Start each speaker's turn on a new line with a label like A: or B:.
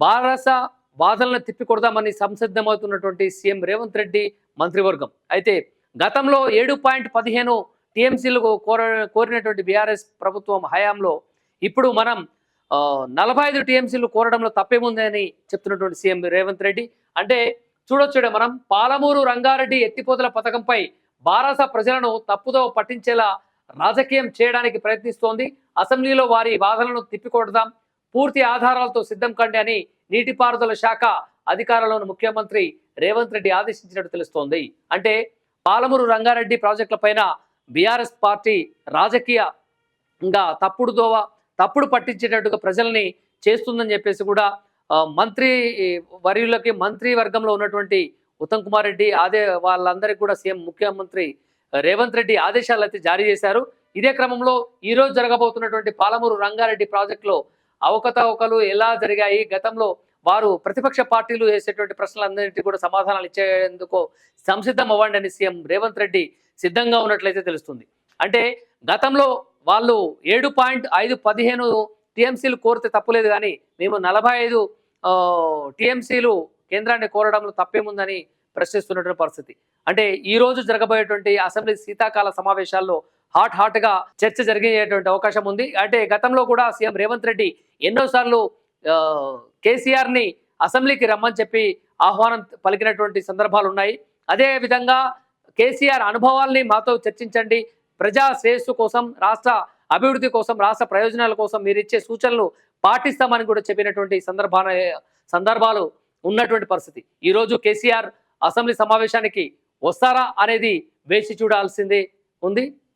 A: బారస వాదనలను తిప్పికొడదామని సంసిద్ధమవుతున్నటువంటి సీఎం రేవంత్ రెడ్డి మంత్రివర్గం. అయితే గతంలో ఏడు పాయింట్ పదిహేను టీఎంసీలకు కోర కోరినటువంటి బీఆర్ఎస్ ప్రభుత్వం హయాంలో ఇప్పుడు మనం నలభై ఐదు టీఎంసీలు కోరడంలో తప్పేముందని చెప్తున్నటువంటి సీఎం రేవంత్ రెడ్డి. అంటే చూడొచ్చుడే మనం పాలమూరు రంగారెడ్డి ఎత్తిపోతల పథకంపై బారాస ప్రజలను తప్పుదో పట్టించేలా రాజకీయం చేయడానికి ప్రయత్నిస్తోంది. అసెంబ్లీలో వారి వాదనలను తిప్పికొడదాం. పూర్తి ఆధారాలతో సిద్ధం కండి అని నీటిపారుదల శాఖ అధికారంలోని ముఖ్యమంత్రి రేవంత్ రెడ్డి ఆదేశించినట్టు తెలుస్తోంది. అంటే పాలమూరు రంగారెడ్డి ప్రాజెక్టుల పైన బీఆర్ఎస్ పార్టీ రాజకీయంగా తప్పుడు దోవ తప్పుడు పట్టించేటట్టుగా ప్రజల్ని చేస్తుందని చెప్పేసి కూడా మంత్రి వర్యులకి మంత్రి వర్గంలో ఉన్నటువంటి ఉత్తమ్ కుమార్ రెడ్డి అదే వాళ్ళందరికీ కూడా సీఎం ముఖ్యమంత్రి రేవంత్ రెడ్డి ఆదేశాలు అయితే జారీ చేశారు. ఇదే క్రమంలో ఈరోజు జరగబోతున్నటువంటి పాలమూరు రంగారెడ్డి ప్రాజెక్టులో అవకతవకలు ఎలా జరిగాయి? గతంలో వారు ప్రతిపక్ష పార్టీలు వేసేటువంటి ప్రశ్నలందరికీ కూడా సమాధానాలు ఇచ్చేందుకు సంసిద్ధం అవ్వండి అని సీఎం రేవంత్ రెడ్డి సిద్ధంగా ఉన్నట్లయితే తెలుస్తుంది. అంటే గతంలో వాళ్ళు ఏడు పాయింట్ ఐదు పదిహేను టీఎంసీలు కోరితే తప్పులేదు కానీ మేము నలభై ఐదు టీఎంసీలు కేంద్రాన్ని కోరడంలో తప్పేముందని ప్రశ్నిస్తున్నటువంటి పరిస్థితి. అంటే ఈరోజు జరగబోయేటువంటి అసెంబ్లీ శీతాకాల సమావేశాల్లో హాట్ హాట్గా చర్చ జరిగేటువంటి అవకాశం ఉంది. అంటే గతంలో కూడా సీఎం రేవంత్ రెడ్డి ఎన్నోసార్లు కేసీఆర్ని అసెంబ్లీకి రమ్మని చెప్పి ఆహ్వానం పలికినటువంటి సందర్భాలు ఉన్నాయి. అదే విధంగా కేసీఆర్ అనుభవాల్ని మాతో చర్చించండి. ప్రజా శ్రేయస్సు కోసం రాష్ట్ర అభివృద్ధి కోసం రాష్ట్ర ప్రయోజనాల కోసం మీరు ఇచ్చే సూచనలు పాటిస్తామని కూడా చెప్పినటువంటి సందర్భాన సందర్భాలు ఉన్నటువంటి పరిస్థితి. ఈరోజు కేసీఆర్ అసెంబ్లీ సమావేశానికి వస్తారా అనేది వేచి చూడాల్సిందే ఉంది.